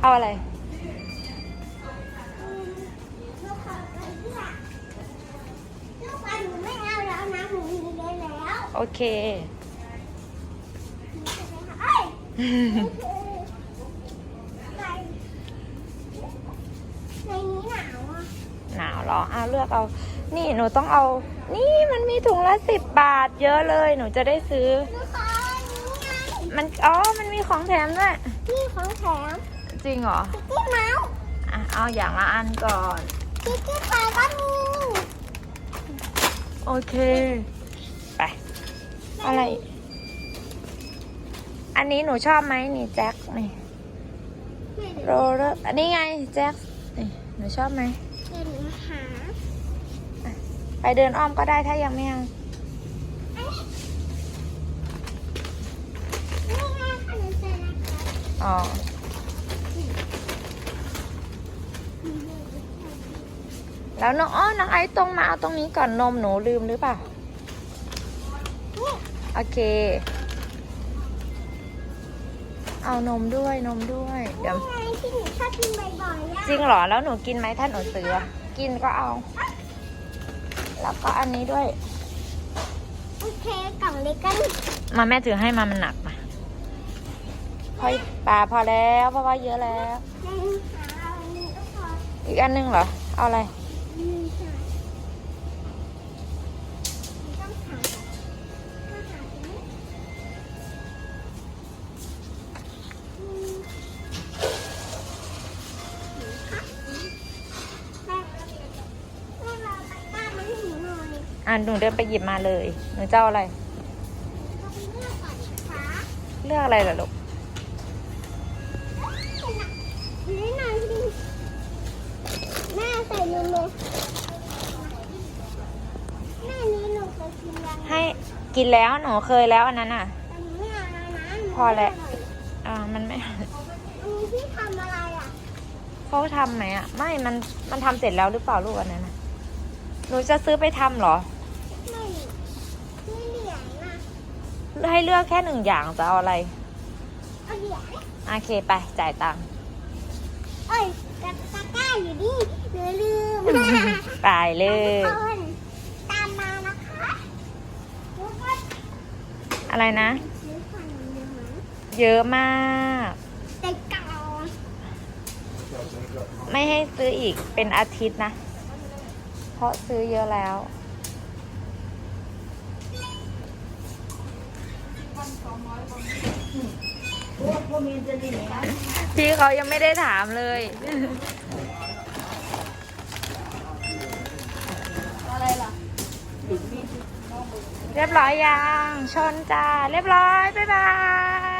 เอาอะไรลูกขอไปที่อะลูกไปหนูไม่เอาแล้วนะหนูมีเยอะแล้วโอเคเอ้ยไปในนี้หนาวอะหนาวเหรอเอาเลือกเอา นี่หนูต้องเอา นี่มันมีถุงละสิบบาท เยอะเลย หนูจะได้ซื้อลูกขอนี้ไงมัน อ๋อ มันมีของแถมด้วยนี่ของแถม จริงเหรอพิกกี้เมาส์อะเอาอย่างละอันก่อนพิกกี้พายก็มีโอเค ไป อะไรอีกอันนี้หนูชอบไหมนี่แจ็คนี่โรลเลอร์อันนี้ไงแจ็คนี่หนูชอบไหมเดี๋ยวหนูหาไปเดินอ้อมก็ได้ถ้ายังไม่เอานี่ไงขนมเส้นนะคะอ๋อ แล้วน้องอ้อน้องไอซ์ตรงมาเอาตรงนี้ก่อนนมหนูลืมหรือเปล่านี่โอเค เอานมด้วยนมด้วยเดี๋ยวนี่ไงที่หนูชอบกินบ่อยๆอะจริงเหรอแล้วหนูกินไหมถ้าหนูซื้ออะกินก็เอา แล้วก็อันนี้ด้วย โอเคกล่องเล็กกันมาแม่ถือให้มามันหนักมาพอปลาพอแล้วเพราะว่าเยอะแล้ว หนึ่งหาเอาอันนี้ก็พออีกอันหนึงเหรอ เอาอะไรหนึ่งหาต้ อะหนูเดินไปหยิบมาเลย หนูเจ้าอะไร เลือกอะไรเหรลูก ให้กินแล้วหนูเคยแล้วอันนั้นอะ แต่หนูไม่เอาแล้วนะหนูพอแล้ว ไม่เาอ่ามันไม่ อันนี้พี่ทำอะไรอะเขาทำไหมอะ ไม่ มัน มันทำเสร็จแล้วหรือเปล่าลูกอันนั้นน่ะหนูจะซื้อไปทำเหรอ ไม่ไม่เหรียญนะให้เลือกแค่หนึ่งอย่างจะเอาอะไร เอาเหรียญโอเคไปจ่ายตังค์ เอ้ยตะตะกร้าอยู่นี่หนูลืมตายเลทุยกคนตามมานะคะแล้วก็ อะไรนะซื้อขนมเยอะมั้งเยอะมาก แต่เก่าไม่ให้ซื้ออีกเป็นอาทิตย์นะ เพราะซื้อเยอะแล้ว พี่เขายังไม่ได้ถามเลย เรียบร้อยยัง ชนจ้า เรียบร้อย บ๊ายบาย